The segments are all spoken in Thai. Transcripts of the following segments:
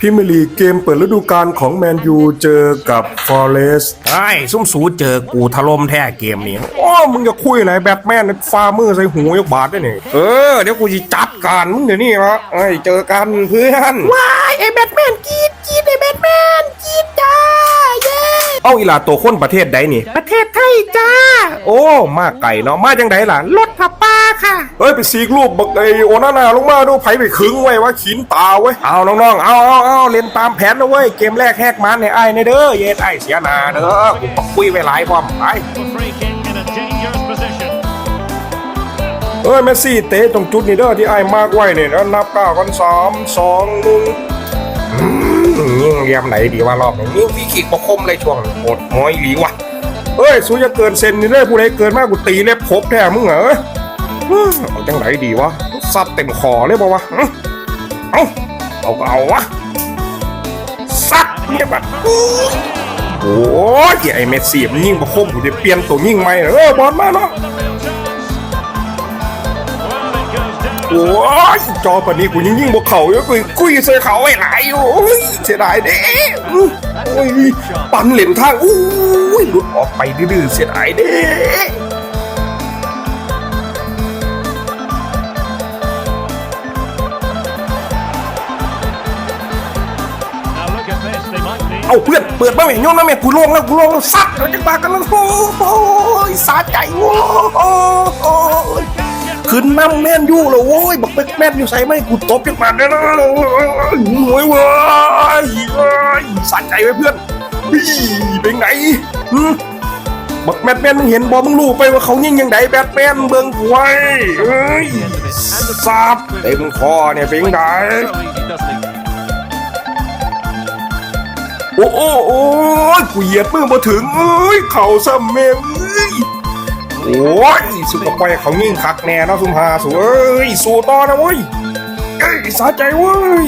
พรีเมียร์ลีกเกมเปิดฤดูกาลของแมนยูเจอกับฟอเรสต์ไอ้ซุ่มสูเจอกูถล่มแท้เกมนี้โอ้มึงจะคุยอะไรแบทแมนฟามือใส่หูยกบาทได้เนี่ยเออเดี๋ยวกูจะจัดการมึงเดี๋ยวนี้ละไอ้ยเจอกันเพื่อนว้ายไอ้แบทแมนกรีดกรีดไอ้แบทแมนกรีดจ้าเย้เอาอีหลาตัวคนประเทศใดนี่ ประเทศไทยจ้า โอ้ มาไก่เนาะมาจังไดล่ะรถพับป้าค่ะ เฮ้ยไปสีกรูปบักไอโอนานาลงมาดูไผไปขึงไว้ว่าขินตาไว้ยเอาน้องๆเอาเอาเอาเล่นตามแผนนะเว้ยเกมแรกแหกมันในไอ้ในเด้อเย็ดไอ้เสียนาเด้อกูปักคุยไว้หลายพร้อมไปเอ้ยแมสซี่เตะตรงจุดนี้เด้อที่ไอ้มากไว้เนี่ยแล้วนับเก้ากันสามสองหนึ่งยิงเรียมไหนดีว่ารอบนี้ยิงฟรีคิประคมเลยช่วงโหดน้อยหลีวะเอ้ยสู้จะเกินเซนนี่เด้อผู้ใดเกินมากกูตีเล็บครบแท้มึงเหรอ เอาจังไหนดีวะซัดเต็มคอเลยบอกวะอืมเอาเอาก็เอาวะซัดเนี่ยแบบโอ้ยไอ้เมสซี่มันยิงประคมกูจะเปลี่ยนตัวยิงใหม่เออบอลมาเนาะโอ้ยจอปนนี้กูยังยิ่งบวกเขาอยู่กูกุยใส่เขาไอ้หลายอยู่เสียดายเด้โอ้ยปันเหรียญทางอู้ยหลุดออกไปดื้อเสียดายเด้ เอาเพื่อนเปิดบ้างไอ้โยนนะแม่กูลงแล้วกูลงแล้วซัดแล้วจะปากกันแล้วโอ้ยสาใจโว้ยขึ้นน้ำแม่นยู่เลยโว้ยบักเป็กแม่นอยู่ใส่ไม่กูตบจังมาเด้อหน่วยเว้ยเว้ยสาใจไว้เพื่อนพี่เป็นไงหืมบักแบทแมนมึงเห็นบอมึงรู้ไปว่าเขายิ่งยังไงแบทแมนเบิ่งกูไว้เอ้ยซาบเต็มคอเนี่ยเป็นไง โอ้โอ้โอ้ยกูเหยียดมือมาถึงเอ้ย เข่าซ้ำเมงเอ้ยโอ้ยสุดกระปอยเขายิ่งคักแน่นะสุมหาสวยสู้ต่อนะเว้ยเอ้ยสาใจเว้ย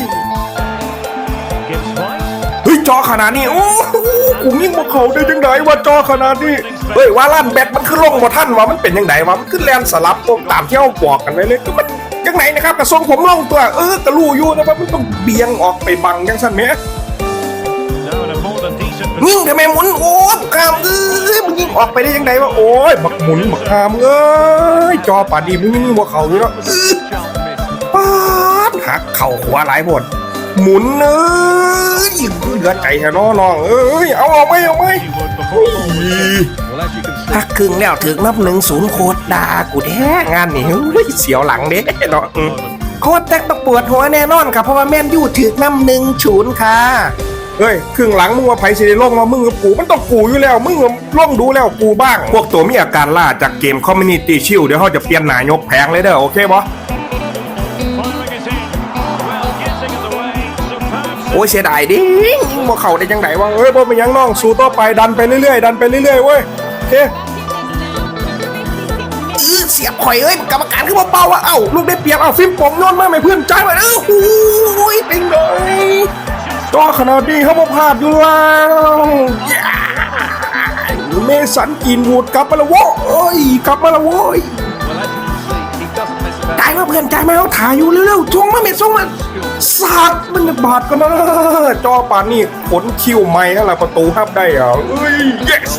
เฮ้ยจอขนาดนี้โอ้โหกูยิ่งมาเขาได้ยังไงว่าจอขนาดนี้เฮ้ยว่าลั่นแบตมันขึ้นลงบ่ท่านว่ามันเป็นยังไงวะมันขึ้นแลนสลับตรงตามที่เราบอกกันไว้เลยก็มันยังไงนะครับกระทรวงผมลงตัวเออกระลู่อยู่นะว่ามันต้องเบี่ยงออกไปบังยังสั้นไหม ยิ่งทำไมหมุนโอ้ยกามเอ้ยมันยิ่งออกไปได้ยังไงวะโอ้ยบักหมุนบักกามเอ้ยจอป่านดีมึงยิ่งหัวเขาอยู่แล้วอื้อป๊าดหักเข่าขวาหลายหมดหมุนเอ้ยเหลือใจแค่น้องน้องเอ้ยเอาเอาไหมเอาไหมถ้าครึ่งแล้วถึงนับหนึ่งศูนย์โคตรด่ากูแท้งานนี่เฮ้ยเสียวหลังเด้เนาะอืมโคตรแตกตะปวดหัวแน่นอนครับเพราะว่าแม่นยู่ถึกน้ำหนึ่งศูนย์ค่ะ เฮ้ยครึ่งหลังมึงว่าไผสิได้ลงมามึงกับกูมันต้องกูอยู่แล้ว มึงล่องดูแล้วกูบ้าง พวกตัวมีอาการล่าจากเกมคอมมูนิตี้ชิลเดี๋ยวเขาจะเปลี่ยนนายกแพงเลยเด้อโอเคบ่ firing it in. Well, getting in the way. Superb โอ้ยเสียดายดิยิงบ่เข้าได้จังไดวะเอ้ยบ่เป็นยังน้องสู้ต่อไปดันไปเรื่อยๆดันไปเรื่อยๆเว้ยโอเคเออเสียบข่อยเอ้ยกรรมการคือเบาๆอะเอ้าลูกได้เปรียบเอ้าฟิล์มผมโยนมาไหมเพื่อนใจายไปเออโอ้ยเป็นเลย จอขนาดนี้เขามาพลาดอยู่แล้วเมสันกินวูดกลับมาล้วโว้ยเอ้ยกลับมาล้วโว้ย Well, as you can see, he doesn't miss a จ่ายมาเพื่อนจ่ายมาเอาถ่ายอยู่เร็วๆจงมาเม็ดส่งมาสักมันจะบาดกันนะจอป่านนี่ขนคิวไม่อะไรประตูห้ามได้เหรอเอ้ย yes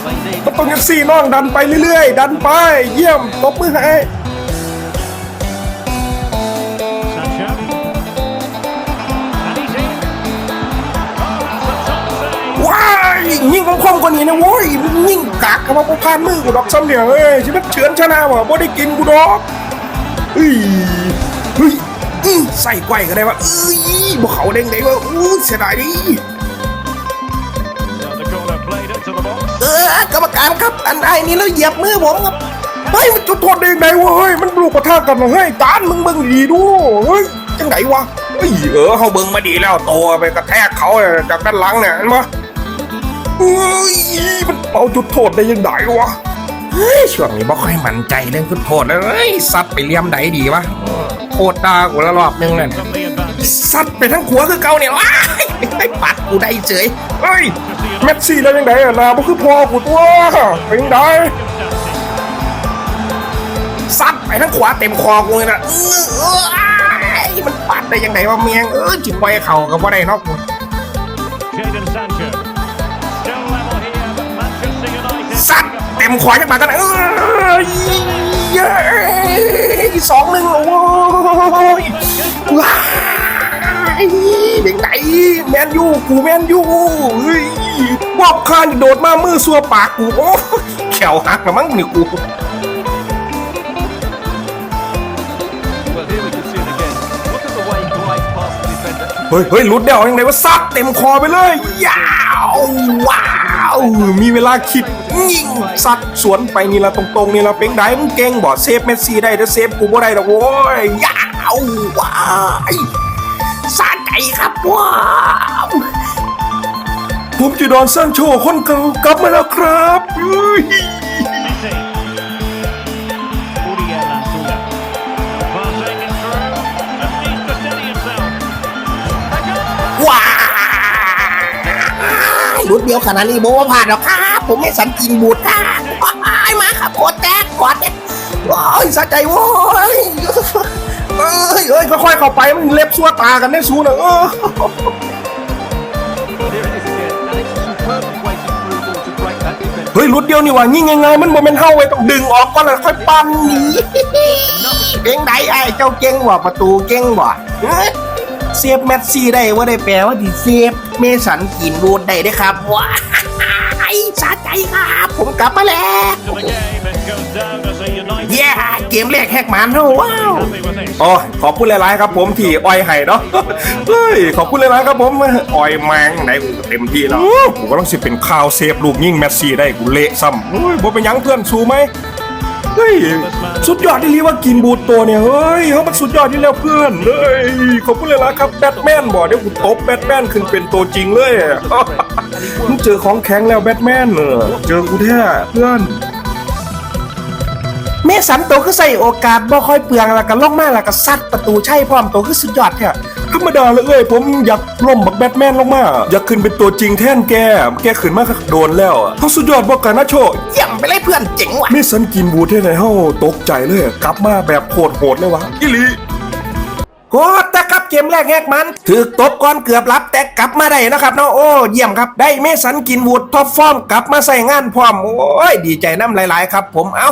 มันต้องยังซี่น้องดันไปเรื่อยๆ ดันไป เยี่ยมตบมือให้ ว้ายยิ่งคมๆกว่านี้นะโว้ยยิ่งกากกับว่าพานมือกูดอกซ้ำเนี่ยเอ้ยชีวิตเฉือนชนะว่ะบ่ได้กินกูดอกเฮ้ยเฮ้ยอื้อใส่ไกวก็ได้วะเอ้ยบ่เขาเด้งได้วะอู้เสียดายดิเออกรรมการครับอันไอ้นี่แล้วเหยียบมือผมครับเฮ้ยมันจุดโทษได้งไงวะเฮ้ยมันลูกประทากันนะเฮ้ยตานมึงเบิ่งดีดูเฮ้ยจังไหนวะเฮ้ยเออเขาเบิ่งมาดีแล้วโตไปกระแทกเขาจากด้านหลังเนี่ยเห็นปะ เฮ้ยมันเอาจุดโทษได้ยังไงวะเฮ้ยช่วงนี้บ่ค่อยมั่นใจเรื่องจุดโทษเลยเฮ้ยซัดไปเลี่ยมไหนดีวะโคตรด่ากูละรอบนึงเนี่ย Got the advantage. ซัดไปทั้งขัวคือเก่าเนี่ยว้ายไอ้ปัดกูได้เฉยเฮ้ยเมสซี่แล้วยังไงอะนาบ่คือพ่อกูตัวเป็นยังไงซัดไปทั้งขวาเต็มคอกูเลยนะเออเอออ้ายมันปัดได้ยังไงวะเมียงเออจิบไว้เข่ากับว่าได้เนอกกู สัตว์เต็มขวาจังมากันเอ้ยเย้สองหนึ่งโอ้ยว้ายเด็กไหนแมนยูกูแมนยูเฮ้ยปอบคานโดดมามือซัวปากกูโอ้ยแขวหักละมั้งนี่กูเฮ้ยเฮ้ยหลุดเดี่ยวยังไงว่าซัดเต็มคอไปเลยยาวว้า วมีเวลาคิดยิงซัดสวนไปนี่ละตรงๆนี่ละเป็งไดมึงเก่งบ่เซฟเมสซี่ได้แต่เซฟกูบ่ได้ดอกโว้ยยาวว้ายสาใจครับว้าวผมจีดอนซันโชคนเก่ากลับมาแล้วครับ หลุดเดียวขนาดนี้โบว่าผ่านหรอกครับ ผมไม่สันกินบูดครับว้ายมาครับโคตรแตกกอดเนี่ยว้ายสะใจโว้ยเอ้ยเอ้ยค่อยๆเข้าไปมันเล็บซัวตากันได้สูนะเออ Here it is again, and it's a superb way to through ball to break that defender. เฮ้ยรุดเดียวนี่ว่ายิ่งยังไงมันโมเมนเท่าไว้ต้องดึงออกก่อนแล้วค่อยปั้นหนีเก่งไดไอ้เจ้าเก่งบ่ประตูเก่งบ่เอ้ย เซฟแมตซี่ได้ว่าได้แปลว่าที่เซฟเมสันกินบูดได้ด้อครับว้ายสะใจครับผมกลับมาแล้วเย้เกมแรกแฮกมันเท่าว้าว Happy with this. โอ้ขอบคุณหลายๆครับผมที่อ้อยไห้เนาะเฮ้ยขอบคุณหลายๆครับผมอ้อยแมงไหนกูเต็มที่แล้วกูก็ต้องสิเป็นข่าวเซฟลูกยิ่งแมสซี่ได้กูเละซ้ำเฮ้ยบ่เป็นยังเพื่อนสู้ไหม เฮ้ยสุดยอดที่รีว่ากินบูตตัวเนี่ยเฮ้ยเขามันสุดยอดที่แล้วเพื่อนเฮ้ยขอบคุณหลายๆครับแบทแมนบอกเดี๋ยวกูตบแบทแมนขึ้นเป็นตัวจริงเลยอะมึงเจอของแข็งแล้วแบทแมนเนอะเจอกูแท้เพื่อนเมสันโตคือใส่โอกาสบ่ค่อยเปลืองแล้วก็ล่องมาแล้วก็ซัดประตูใช่พร้อมโตคือสุดยอดแท้ธรรมดาเลยเอ้ยผมอยากล่มบักแบทแมนลงมา อยากขึ้นเป็นตัวจริงแท่นแก แกขึ้นมาก็โดนแล้วเขาสุดยอดบอกกันนะโช ไปเลยเพื่อนเจ๋งว่ะเมสันกินบูเท่ไหนเฮาตกใจเลยอะกลับมาแบบโหดโหดๆเลยวะอิลีโคตรแต่ครับเกมแรกแฮกมันถือตบก่อนเกือบรับแต่กลับมาได้นะครับเนาะโอ้เยี่ยมครับได้เมสันกินวูดท็อปฟอร์มกลับมาใส่งานพร้อมโอ้ยดีใจน้ำหลาย ๆ ครับ ผมเอ้า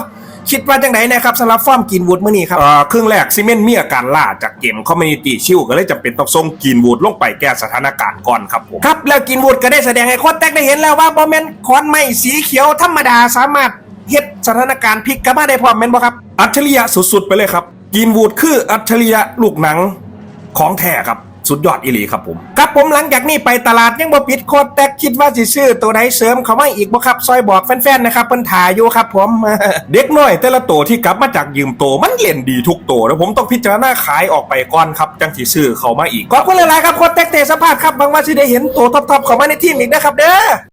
คิดว่าจังไดนะครับสำหรับฟอร์มกินวูดมื้อนี้ครับอ่าครึ่งแรกซีเมนต์มีอาการล่าจากเกมคอมมูนิตี้ชิลก็เลยจำเป็นต้องส่งกินบูดลงไปแก้สถานการณ์ก่อนครับผมครับแล้วกินวูดก็ได้แสดงให้โคตรแตกได้เห็นแล้วว่าบอมเมนคอนไม่สีเขียวธรรมดาสามารถเฮ็ดสถานการณ์พลิกกลับมาได้พร้อมแม่นบ่ครับ อัจฉริยะสุดๆไปเลยครับกินวูดคืออัจฉริยะลูกหนังของแท้ครับ สุดยอดอีหลีครับผมครับผมหลังจากนี้ไปตลาดยังบ่ปิดโคตรแตกคิดว่าสิซื้อตัวไหนเสริมเขาไม่อีกบ่ครับซอยบอกแฟนๆนะครับเพิ่นถ่ายอยู่ครับผม เด็กน้อย แต่ละตัวที่กลับมาจากยืมโตวมันเล่นดีทุกตัวแล้วผมต้องพิจารณาขายออกไปก่อนครับจังสีซื้อเขามาอีกขอบคุณหลายๆครับโคตรแตกเตะสภาพครับบางว่าสิได้เห็นตัวท็อปๆเขามาในทีมอีกนะครับเด้อ